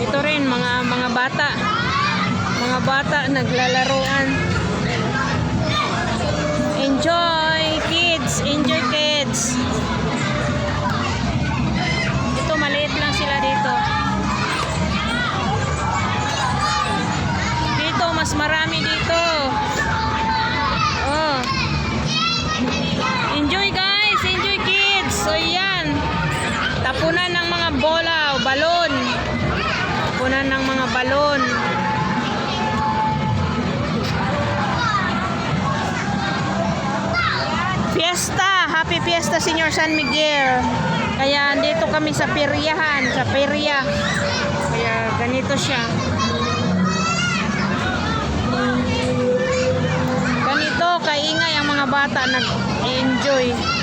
Ito rin, mga mga bata. Mga bata naglalaroan. Enjoy, kids! Enjoy, kids! Ito, maliit lang sila dito. Dito, mas marami dito. Tapunan ng mga balon. Fiesta! Happy Fiesta Senior San Miguel. Kaya dito kami sa peryahan, sa perya. Kaya ganito siya. Ganito kaingay ang mga bata nag-enjoy.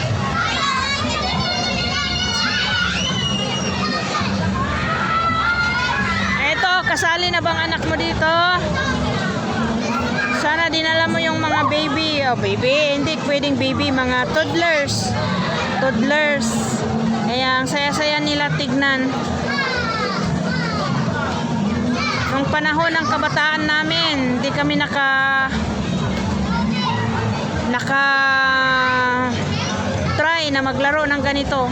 Kasali na bang anak mo dito? Sana dinala mo yung mga baby. Oh, baby, hindi pwedeng baby, mga toddlers. Toddlers. Kaya ang saya-saya nila tignan. Nung panahon ng kabataan namin, hindi kami naka naka try na maglaro ng ganito.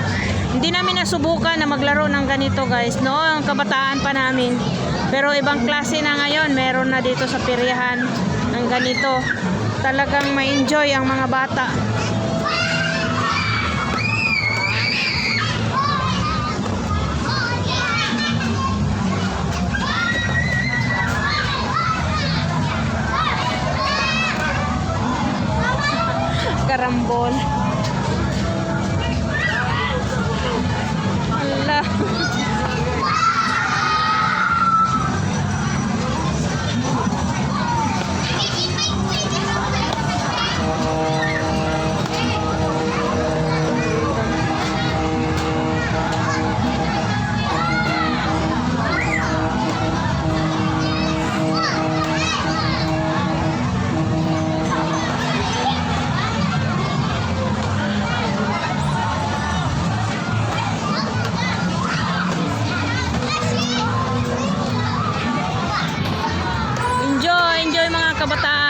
Hindi namin nasubukan na maglaro ng ganito guys. Noon, kabataan pa namin. Pero ibang klase na ngayon, meron na dito sa piryahan ng ganito. Talagang ma-enjoy ang mga bata. Karambol.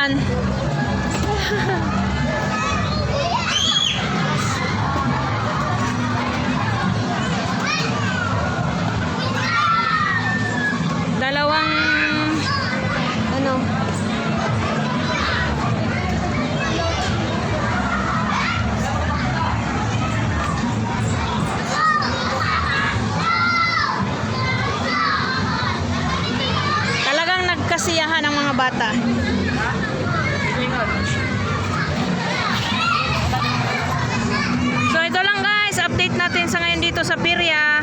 Kabataan. Dalawang ano Talagang nagkasiyahan ang mga bata. So ito lang guys, update natin sa ngayon dito sa Pirya.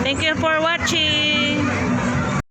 Thank you for watching.